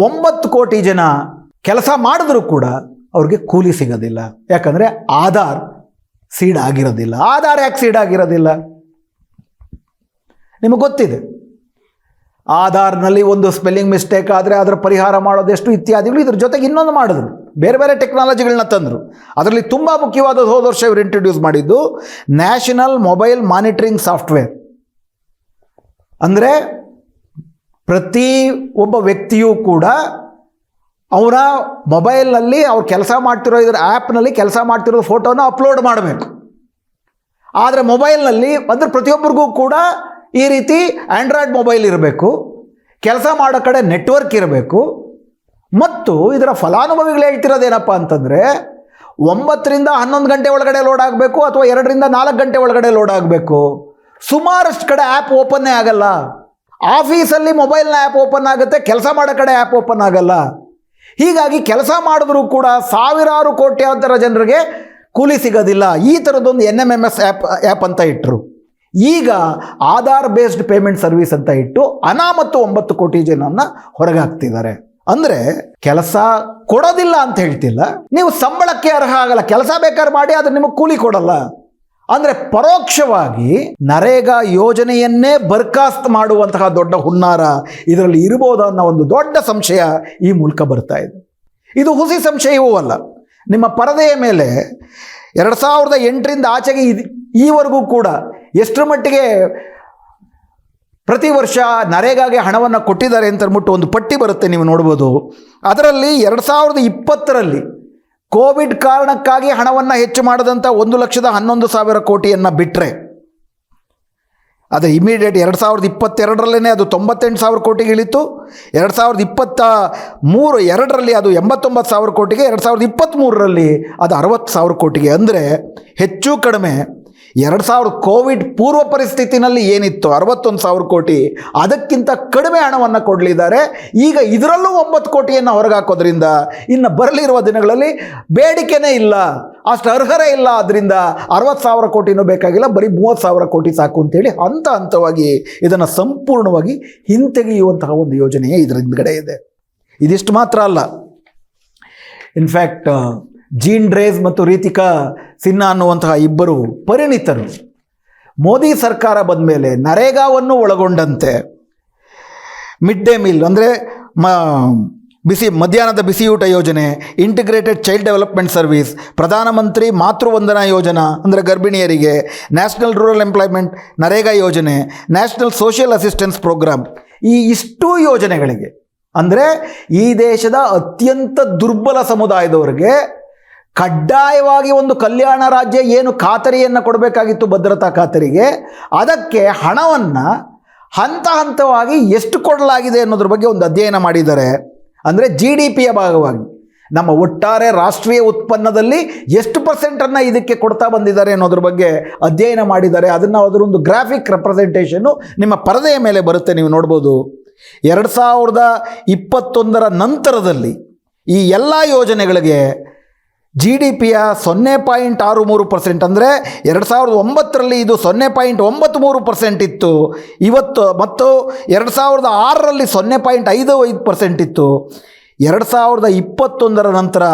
ಒಂಬತ್ತು ಕೋಟಿ ಜನ ಕೆಲಸ ಮಾಡಿದ್ರೂ ಕೂಡ ಅವ್ರಿಗೆ ಕೂಲಿ ಸಿಗೋದಿಲ್ಲ. ಯಾಕಂದರೆ ಆಧಾರ್ ಸೀಡ್ ಆಗಿರೋದಿಲ್ಲ. ಆಧಾರ್ ಯಾಕೆ ಸೀಡ್ ಆಗಿರೋದಿಲ್ಲ? ನಿಮಗೆ ಗೊತ್ತಿದೆ. ಆಧಾರ್ನಲ್ಲಿ ಒಂದು ಸ್ಪೆಲ್ಲಿಂಗ್ ಮಿಸ್ಟೇಕ್ ಆದರೆ ಅದರ ಪರಿಹಾರ ಮಾಡೋದೆಷ್ಟು ಇತ್ಯಾದಿಗಳು ಇದ್ರ ಜೊತೆಗೆ ಇನ್ನೊಂದು ಮಾಡಿದ್ರು. ಬೇರೆ ಬೇರೆ ಟೆಕ್ನಾಲಜಿಗಳನ್ನ ತಂದರು. ಅದರಲ್ಲಿ ತುಂಬ ಮುಖ್ಯವಾದ ಹೋದ ವರ್ಷ ಇವರು ಇಂಟ್ರೊಡ್ಯೂಸ್ ಮಾಡಿದ್ದು ನ್ಯಾಷನಲ್ ಮೊಬೈಲ್ ಮಾನಿಟರಿಂಗ್ ಸಾಫ್ಟ್ವೇರ್ ಅಂದರೆ ಪ್ರತಿ ಒಬ್ಬ ವ್ಯಕ್ತಿಯೂ ಕೂಡ ಅವರ ಮೊಬೈಲ್ನಲ್ಲಿ ಅವ್ರು ಕೆಲಸ ಮಾಡ್ತಿರೋ ಇದ್ರ ಆ್ಯಪ್ನಲ್ಲಿ ಕೆಲಸ ಮಾಡ್ತಿರೋ ಫೋಟೋನ ಅಪ್ಲೋಡ್ ಮಾಡಬೇಕು. ಆದರೆ ಮೊಬೈಲ್ನಲ್ಲಿ ಅಂದರೆ ಪ್ರತಿಯೊಬ್ಬರಿಗೂ ಕೂಡ ಈ ರೀತಿ ಆ್ಯಂಡ್ರಾಯ್ಡ್ ಮೊಬೈಲ್ ಇರಬೇಕು, ಕೆಲಸ ಮಾಡೋ ಕಡೆ ನೆಟ್ವರ್ಕ್ ಇರಬೇಕು. ಮತ್ತು ಇದರ ಫಲಾನುಭವಿಗಳು ಹೇಳ್ತಿರೋದೇನಪ್ಪ ಅಂತಂದರೆ ಒಂಬತ್ತರಿಂದ ಹನ್ನೊಂದು ಗಂಟೆ ಒಳಗಡೆ ಲೋಡ್ ಆಗಬೇಕು ಅಥವಾ ಎರಡರಿಂದ ನಾಲ್ಕು ಗಂಟೆ ಒಳಗಡೆ ಲೋಡ್ ಆಗಬೇಕು. ಸುಮಾರಷ್ಟು ಕಡೆ ಆ್ಯಪ್ ಓಪನ್ನೇ ಆಗಲ್ಲ. ಆಫೀಸಲ್ಲಿ ಮೊಬೈಲ್ನ ಆ್ಯಪ್ ಓಪನ್ ಆಗುತ್ತೆ, ಕೆಲಸ ಮಾಡೋ ಕಡೆ ಆ್ಯಪ್ ಓಪನ್ ಆಗಲ್ಲ. ಹೀಗಾಗಿ ಕೆಲಸ ಮಾಡಿದ್ರೂ ಕೂಡ ಸಾವಿರಾರು ಕೋಟ್ಯಾಂತರ ಜನರಿಗೆ ಕೂಲಿ ಸಿಗೋದಿಲ್ಲ. ಈ ಥರದೊಂದು N M M S app app ಅಂತ ಇಟ್ಟರು ಈಗ ಆಧಾರ್ ಬೇಸ್ಡ್ ಪೇಮೆಂಟ್ ಸರ್ವಿಸ್ ಅಂತ ಇಟ್ಟು ಅನಾಮತ್ತು ಒಂಬತ್ತು ಕೋಟಿ ಜನನ್ನ ಹೊರಗೆ ಹಾಕ್ತಿದ್ದಾರೆ ಅಂದರೆ ಕೆಲಸ ಕೊಡೋದಿಲ್ಲ ಅಂತ ಹೇಳ್ತಿಲ್ಲ. ನೀವು ಸಂಬಳಕ್ಕೆ ಅರ್ಹ ಆಗಲ್ಲ. ಕೆಲಸ ಬೇಕಾದ್ರೆ ಮಾಡಿ, ಆದರೆ ನಿಮಗೆ ಕೂಲಿ ಕೊಡಲ್ಲ. ಅಂದರೆ ಪರೋಕ್ಷವಾಗಿ ನರೇಗಾ ಯೋಜನೆಯನ್ನೇ ಬರ್ಖಾಸ್ತ್ ಮಾಡುವಂತಹ ದೊಡ್ಡ ಹುನ್ನಾರ ಇದರಲ್ಲಿ ಇರಬಹುದು ಅನ್ನೋ ಒಂದು ದೊಡ್ಡ ಸಂಶಯ ಈ ಮೂಲಕ ಬರ್ತಾ ಇದೆ. ಇದು ಹುಸಿ ಸಂಶಯವೂ ಅಲ್ಲ. ನಿಮ್ಮ ಪರದೆಯ ಮೇಲೆ ಎರಡು ಸಾವಿರದ ಎಂಟರಿಂದ ಆಚೆಗೆ ಇದು ಈವರೆಗೂ ಕೂಡ ಎಷ್ಟರ ಮಟ್ಟಿಗೆ ಪ್ರತಿ ವರ್ಷ ನರೇಗಾಗೆ ಹಣವನ್ನು ಕೊಟ್ಟಿದ್ದಾರೆ ಅಂತ ಅಂದ್ಬಿಟ್ಟು ಒಂದು ಪಟ್ಟಿ ಬರುತ್ತೆ ನೀವು ನೋಡ್ಬೋದು. ಅದರಲ್ಲಿ ಎರಡು ಸಾವಿರದ ಇಪ್ಪತ್ತರಲ್ಲಿ ಕೋವಿಡ್ ಕಾರಣಕ್ಕಾಗಿ ಹಣವನ್ನು ಹೆಚ್ಚು ಮಾಡದಂಥ ಒಂದು ಲಕ್ಷದ ಹನ್ನೊಂದು ಸಾವಿರ ಕೋಟಿಯನ್ನು ಬಿಟ್ಟರೆ ಅದು ಇಮಿಡಿಯೇಟ್ ಎರಡು ಸಾವಿರದ ಇಪ್ಪತ್ತೆರಡರಲ್ಲೇ ಅದು ತೊಂಬತ್ತೆಂಟು ಸಾವಿರ ಕೋಟಿಗೆ ಇಳಿತು, ಎರಡು ಸಾವಿರದ ಇಪ್ಪತ್ತ ಮೂರು, ಎರಡರಲ್ಲಿ ಅದು ಎಂಬತ್ತೊಂಬತ್ತು ಸಾವಿರ ಕೋಟಿಗೆ, ಎರಡು ಸಾವಿರದ ಇಪ್ಪತ್ತ್ಮೂರರಲ್ಲಿ ಅದು ಅರವತ್ತು ಸಾವಿರ ಕೋಟಿಗೆ. ಅಂದರೆ ಹೆಚ್ಚು ಕಡಿಮೆ ಎರಡು ಸಾವಿರದ ಕೋವಿಡ್ ಪೂರ್ವ ಪರಿಸ್ಥಿತಿನಲ್ಲಿ ಏನಿತ್ತು? ಅರವತ್ತೊಂದು ಸಾವಿರ ಕೋಟಿ. ಅದಕ್ಕಿಂತ ಕಡಿಮೆ ಹಣವನ್ನು ಕೊಡಲಿದ್ದಾರೆ. ಈಗ ಇದರಲ್ಲೂ ಒಂಬತ್ತು ಕೋಟಿಯನ್ನು ಹೊರಗೆ ಹಾಕೋದ್ರಿಂದ ಇನ್ನು ಬರಲಿರುವ ದಿನಗಳಲ್ಲಿ ಬೇಡಿಕೆನೇ ಇಲ್ಲ. ಅಷ್ಟು ಅರ್ಹರೇ ಇಲ್ಲ. ಅದರಿಂದ ಅರವತ್ತು ಸಾವಿರ ಕೋಟಿನೂ ಬೇಕಾಗಿಲ್ಲ. ಬರೀ ಮೂವತ್ತು ಸಾವಿರ ಕೋಟಿ ಸಾಕು ಅಂತೇಳಿ ಹಂತ ಹಂತವಾಗಿ ಇದನ್ನು ಸಂಪೂರ್ಣವಾಗಿ ಹಿಂತೆಗೆಯುವಂತಹ ಒಂದು ಯೋಜನೆಯೇ ಇದರ ಹಿಂದ್ಗಡೆ ಇದೆ. ಇದಿಷ್ಟು ಮಾತ್ರ ಅಲ್ಲ. ಇನ್ಫ್ಯಾಕ್ಟ್ ಜೀನ್ ಡ್ರೇಸ್ ಮತ್ತು ರೀತಿಕಾ ಸಿನ್ಹಾ ಅನ್ನುವಂತಹ ಇಬ್ಬರು ಪರಿಣಿತರು. ಮೋದಿ ಸರ್ಕಾರ ಬಂದ ಮೇಲೆ ನರೇಗಾವನ್ನು ಒಳಗೊಂಡಂತೆ. ಮಿಡ್ ಡೇ ಮೀಲ್ ಅಂದರೆ ಮ, ಬಿಸಿ, ಮಧ್ಯಾಹ್ನದ ಬಿಸಿಯೂಟ ಯೋಜನೆ ಇಂಟಿಗ್ರೇಟೆಡ್ ಚೈಲ್ಡ್ ಡೆವಲಪ್ಮೆಂಟ್ ಸರ್ವಿಸ್ ಪ್ರಧಾನಮಂತ್ರಿ ಮಾತೃವಂದನಾ ಯೋಜನಾ ಅಂದರೆ ಗರ್ಭಿಣಿಯರಿಗೆ ನ್ಯಾಷನಲ್ ರೂರಲ್ ಎಂಪ್ಲಾಯ್ಮೆಂಟ್ ನರೇಗಾ ಯೋಜನೆ ನ್ಯಾಷನಲ್ ಸೋಷಿಯಲ್ ಅಸಿಸ್ಟೆನ್ಸ್ ಪ್ರೋಗ್ರಾಮ್ ಈ ಇಷ್ಟು ಯೋಜನೆಗಳಿಗೆ. ಅಂದರೆ ಈ ದೇಶದ ಅತ್ಯಂತ ದುರ್ಬಲ ಸಮುದಾಯದವರಿಗೆ ಕಡ್ಡಾಯವಾಗಿ ಒಂದು ಕಲ್ಯಾಣ ರಾಜ್ಯ ಏನು ಖಾತರಿಯನ್ನು ಕೊಡಬೇಕಾಗಿತ್ತು ಭದ್ರತಾ ಖಾತರಿಗೆ, ಅದಕ್ಕೆ ಹಣವನ್ನು ಹಂತ ಹಂತವಾಗಿ ಎಷ್ಟು ಕೊಡಲಾಗಿದೆ ಅನ್ನೋದ್ರ ಬಗ್ಗೆ ಒಂದು ಅಧ್ಯಯನ ಮಾಡಿದ್ದಾರೆ. ಅಂದರೆ ಜಿ ಡಿ ಪಿಯ ಭಾಗವಾಗಿ. ನಮ್ಮ ಒಟ್ಟಾರೆ ರಾಷ್ಟ್ರೀಯ ಉತ್ಪನ್ನದಲ್ಲಿ ಎಷ್ಟು ಪರ್ಸೆಂಟನ್ನು ಇದಕ್ಕೆ ಕೊಡ್ತಾ ಬಂದಿದ್ದಾರೆ ಅನ್ನೋದ್ರ ಬಗ್ಗೆ ಅಧ್ಯಯನ ಮಾಡಿದ್ದಾರೆ. ಅದನ್ನು ಅದರೊಂದು ಗ್ರಾಫಿಕ್ ರೆಪ್ರೆಸೆಂಟೇಷನ್ನು ನಿಮ್ಮ ಪರದೆಯ ಮೇಲೆ ಬರುತ್ತೆ, ನೀವು ನೋಡ್ಬೋದು. ಎರಡು ಸಾವಿರದ ಇಪ್ಪತ್ತೊಂದರ ನಂತರದಲ್ಲಿ ಈ ಎಲ್ಲ ಯೋಜನೆಗಳಿಗೆ ಜಿ ಡಿ ಪಿಯ ಸೊನ್ನೆ ಪಾಯಿಂಟ್ ಆರು ಮೂರು ಪರ್ಸೆಂಟ್ ಅಂದರೆ ಎರಡು ಸಾವಿರದ ಒಂಬತ್ತರಲ್ಲಿ ಇದು ಸೊನ್ನೆ ಪಾಯಿಂಟ್ ಒಂಬತ್ತು ಮೂರು ಪರ್ಸೆಂಟ್ ಇತ್ತು. ಇವತ್ತು ಮತ್ತು ಎರಡು ಸಾವಿರದ ಆರರಲ್ಲಿ ಸೊನ್ನೆ ಪಾಯಿಂಟ್ ಐದು ಐದು ಪರ್ಸೆಂಟ್ ಇತ್ತು. ಎರಡು ಸಾವಿರದ ಇಪ್ಪತ್ತೊಂದರ ನಂತರ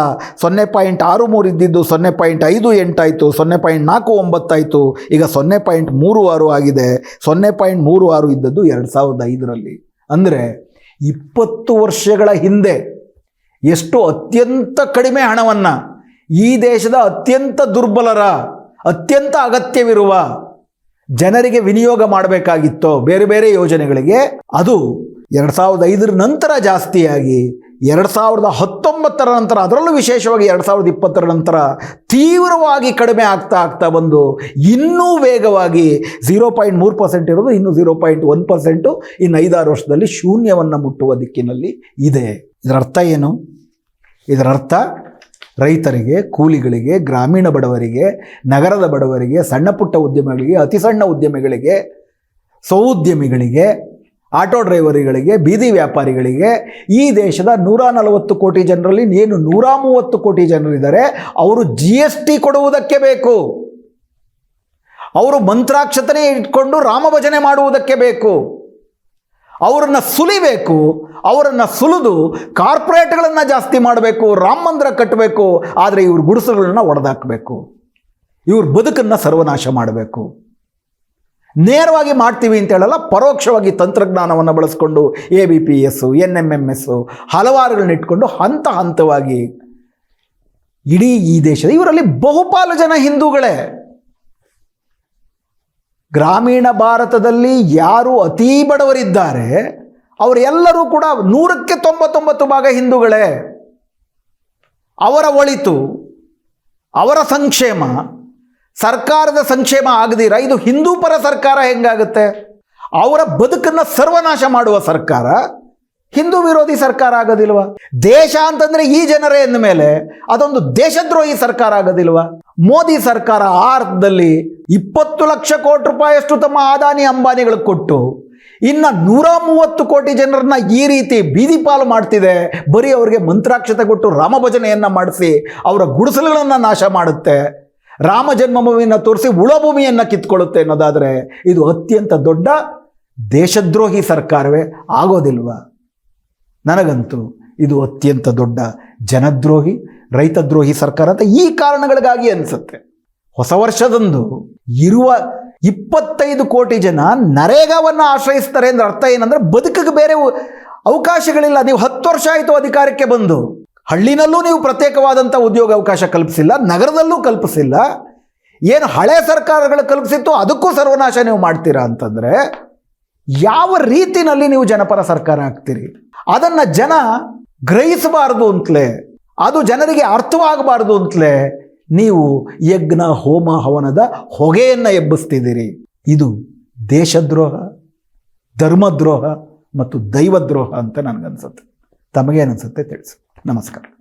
ಸೊನ್ನೆ ಪಾಯಿಂಟ್ ಆರು ಮೂರು ಇದ್ದಿದ್ದು ಸೊನ್ನೆ ಪಾಯಿಂಟ್ ಐದು ಎಂಟಾಯಿತು ಸೊನ್ನೆ ಪಾಯಿಂಟ್ ನಾಲ್ಕು ಒಂಬತ್ತಾಯಿತು ಈಗ ಸೊನ್ನೆ ಪಾಯಿಂಟ್ ಮೂರು ಆರು ಆಗಿದೆ. ಸೊನ್ನೆ ಪಾಯಿಂಟ್ ಮೂರು ಆರು ಇದ್ದದ್ದು ಎರಡು ಸಾವಿರದ ಐದರಲ್ಲಿ. ಅಂದರೆ ಇಪ್ಪತ್ತು ವರ್ಷಗಳ ಹಿಂದೆ ಎಷ್ಟು ಅತ್ಯಂತ ಕಡಿಮೆ ಹಣವನ್ನು ಈ ದೇಶದ ಅತ್ಯಂತ ದುರ್ಬಲರ, ಅತ್ಯಂತ ಅಗತ್ಯವಿರುವ ಜನರಿಗೆ ವಿನಿಯೋಗ ಮಾಡಬೇಕಾಗಿತ್ತೋ ಬೇರೆ ಬೇರೆ ಯೋಜನೆಗಳಿಗೆ, ಅದು ಎರಡು ಸಾವಿರದ ಐದರ ನಂತರ ಜಾಸ್ತಿಯಾಗಿ ಎರಡು ಸಾವಿರದ ಹತ್ತೊಂಬತ್ತರ ನಂತರ, ಅದರಲ್ಲೂ ವಿಶೇಷವಾಗಿ ಎರಡು ಸಾವಿರದ ಇಪ್ಪತ್ತರ ನಂತರ ತೀವ್ರವಾಗಿ ಕಡಿಮೆ ಆಗ್ತಾ ಆಗ್ತಾ ಬಂದು ಇನ್ನೂ ವೇಗವಾಗಿ ಝೀರೋ ಪಾಯಿಂಟ್ ಮೂರು ಪರ್ಸೆಂಟ್ ಇರೋದು, ಇನ್ನೂ ಝೀರೋ ಪಾಯಿಂಟ್ ಒನ್ ಪರ್ಸೆಂಟು ಇನ್ನು ಐದಾರು ವರ್ಷದಲ್ಲಿ ಶೂನ್ಯವನ್ನು ಮುಟ್ಟುವ ದಿಕ್ಕಿನಲ್ಲಿ ಇದೆ. ಇದರ ಅರ್ಥ ಏನು? ಇದರ ಅರ್ಥ ರೈತರಿಗೆ, ಕೂಲಿಗಳಿಗೆ, ಗ್ರಾಮೀಣ ಬಡವರಿಗೆ, ನಗರದ ಬಡವರಿಗೆ, ಸಣ್ಣ ಪುಟ್ಟ ಉದ್ಯಮಗಳಿಗೆ, ಅತಿ ಸಣ್ಣ ಉದ್ಯಮಿಗಳಿಗೆ ಸೌದ್ಯಮಿಗಳಿಗೆ ಆಟೋ ಡ್ರೈವರಿಗಳಿಗೆ, ಬೀದಿ ವ್ಯಾಪಾರಿಗಳಿಗೆ ಈ ದೇಶದ ನೂರ ನಲವತ್ತು ಕೋಟಿ ಜನರಲ್ಲಿ ಏನು ನೂರ ಮೂವತ್ತು ಕೋಟಿ ಜನರಿದ್ದಾರೆ ಅವರು ಜಿ ಎಸ್ ಟಿ ಕೊಡುವುದಕ್ಕೆ ಬೇಕು. ಅವರು ಮಂತ್ರಾಕ್ಷತನೇ ಇಟ್ಕೊಂಡು ರಾಮಭಜನೆ ಮಾಡುವುದಕ್ಕೆ ಬೇಕು. ಅವರನ್ನು ಸುಲಿಬೇಕು, ಅವರನ್ನು ಸುಲಿದು ಕಾರ್ಪೊರೇಟ್ಗಳನ್ನು ಜಾಸ್ತಿ ಮಾಡಬೇಕು, ರಾಮ ಮಂದಿರ ಕಟ್ಟಬೇಕು ಆದರೆ ಇವ್ರ ಗುಡಿಸಲುಗಳನ್ನು ಒಡೆದಾಕಬೇಕು. ಇವ್ರ ಬದುಕನ್ನು ಸರ್ವನಾಶ ಮಾಡಬೇಕು. ನೇರವಾಗಿ ಮಾಡ್ತೀವಿ ಅಂತ ಹೇಳಲ್ಲ, ಪರೋಕ್ಷವಾಗಿ ತಂತ್ರಜ್ಞಾನವನ್ನು ಬಳಸ್ಕೊಂಡು A B P S N M M S ಹಲವಾರುಗಳನ್ನ ಇಟ್ಕೊಂಡು ಹಂತ ಹಂತವಾಗಿ ಇಡೀ ಈ ದೇಶದ, ಇವರಲ್ಲಿ ಬಹುಪಾಲು ಜನ ಹಿಂದೂಗಳೇ. ಗ್ರಾಮೀಣ ಭಾರತದಲ್ಲಿ ಯಾರು ಅತೀ ಬಡವರಿದ್ದಾರೆ, ಅವರೆಲ್ಲರೂ ಕೂಡ ನೂರಕ್ಕೆ ತೊಂಬತ್ತೊಂಬತ್ತು ಭಾಗ ಹಿಂದೂಗಳೇ. ಅವರ ಒಳಿತು, ಅವರ ಸಂಕ್ಷೇಮ, ಸರ್ಕಾರದ ಸಂಕ್ಷೇಮ ಆಗದಿರ ಇದು ಹಿಂದೂ ಪರ ಸರ್ಕಾರ ಹೆಂಗಾಗುತ್ತೆ? ಅವರ ಬದುಕನ್ನು ಸರ್ವನಾಶ ಮಾಡುವ ಸರ್ಕಾರ ಹಿಂದೂ ವಿರೋಧಿ ಸರ್ಕಾರ ಆಗೋದಿಲ್ವ? ದೇಶ ಅಂತಂದ್ರೆ ಈ ಜನರೇ ಎಂದ ಮೇಲೆ ಅದೊಂದು ದೇಶದ್ರೋಹಿ ಸರ್ಕಾರ ಆಗೋದಿಲ್ವ? ಮೋದಿ ಸರ್ಕಾರ ಆ ಅರ್ಥದಲ್ಲಿ ಇಪ್ಪತ್ತು ಲಕ್ಷ ಕೋಟಿ ರೂಪಾಯಿಯಷ್ಟು ತಮ್ಮ ಆದಾನಿ ಅಂಬಾನಿಗಳಿಗೆ ಕೊಟ್ಟು, ಇನ್ನು ನೂರ ಮೂವತ್ತು ಕೋಟಿ ಜನರನ್ನ ಈ ರೀತಿ ಬೀದಿ ಪಾಲು ಮಾಡ್ತಿದೆ, ಬರೀ ಅವರಿಗೆ ಮಂತ್ರಾಕ್ಷತೆ ಕೊಟ್ಟು ರಾಮಭಜನೆಯನ್ನು ಮಾಡಿಸಿ ಅವರ ಗುಡಿಸಲುಗಳನ್ನು ನಾಶ ಮಾಡುತ್ತೆ, ರಾಮ ಜನ್ಮಭೂಮಿಯನ್ನು ತೋರಿಸಿ ಉಳಭೂಮಿಯನ್ನು ಕಿತ್ಕೊಳ್ಳುತ್ತೆ ಅನ್ನೋದಾದರೆ ಇದು ಅತ್ಯಂತ ದೊಡ್ಡ ದೇಶದ್ರೋಹಿ ಸರ್ಕಾರವೇ ಆಗೋದಿಲ್ವಾ? ನನಗಂತೂ ಇದು ಅತ್ಯಂತ ದೊಡ್ಡ ಜನದ್ರೋಹಿ, ರೈತದ್ರೋಹಿ ಸರ್ಕಾರ ಅಂತ ಈ ಕಾರಣಗಳಿಗಾಗಿ ಅನಿಸುತ್ತೆ. ಹೊಸ ವರ್ಷದಂದು ಇರುವ ಇಪ್ಪತ್ತೈದು ಕೋಟಿ ಜನ ನರೇಗಾವನ್ನು ಆಶ್ರಯಿಸ್ತಾರೆ ಅಂದ್ರೆ ಅರ್ಥ ಏನಂದ್ರೆ ಬದುಕಿಗೆ ಬೇರೆ ಅವಕಾಶಗಳಿಲ್ಲ. ನೀವು ಹತ್ತು ವರ್ಷ ಆಯಿತು ಅಧಿಕಾರಕ್ಕೆ ಬಂದು. ಹಳ್ಳಿನಲ್ಲೂ ನೀವು ಪ್ರತ್ಯೇಕವಾದಂಥ ಉದ್ಯೋಗ ಅವಕಾಶ ಕಲ್ಪಿಸಿಲ್ಲ, ನಗರದಲ್ಲೂ ಕಲ್ಪಿಸಿಲ್ಲ. ಏನು ಹಳೆ ಸರ್ಕಾರಗಳು ಕಲ್ಪಿಸಿತ್ತು, ಅದಕ್ಕೂ ಸರ್ವನಾಶ ನೀವು ಮಾಡ್ತೀರಾ ಅಂತಂದರೆ ಯಾವ ರೀತಿನಲ್ಲಿ ನೀವು ಜನಪರ ಸರ್ಕಾರ ಆಗ್ತೀರಿ? ಅದನ್ನು ಜನ ಗ್ರಹಿಸಬಾರದು ಅಂತಲೇ, ಅದು ಜನರಿಗೆ ಅರ್ಥವಾಗಬಾರ್ದು ಅಂತಲೇ ನೀವು ಯಜ್ಞ, ಹೋಮ, ಹವನದ ಹೊಗೆಯನ್ನು ಎಬ್ಬಿಸ್ತಿದ್ದೀರಿ. ಇದು ದೇಶದ್ರೋಹ, ಧರ್ಮದ್ರೋಹ ಮತ್ತು ದೈವದ್ರೋಹ ಅಂತ ನನಗನ್ಸುತ್ತೆ. ತಮಗೇನನ್ಸುತ್ತೆ ತಿಳಿಸಿ. ನಮಸ್ಕಾರ.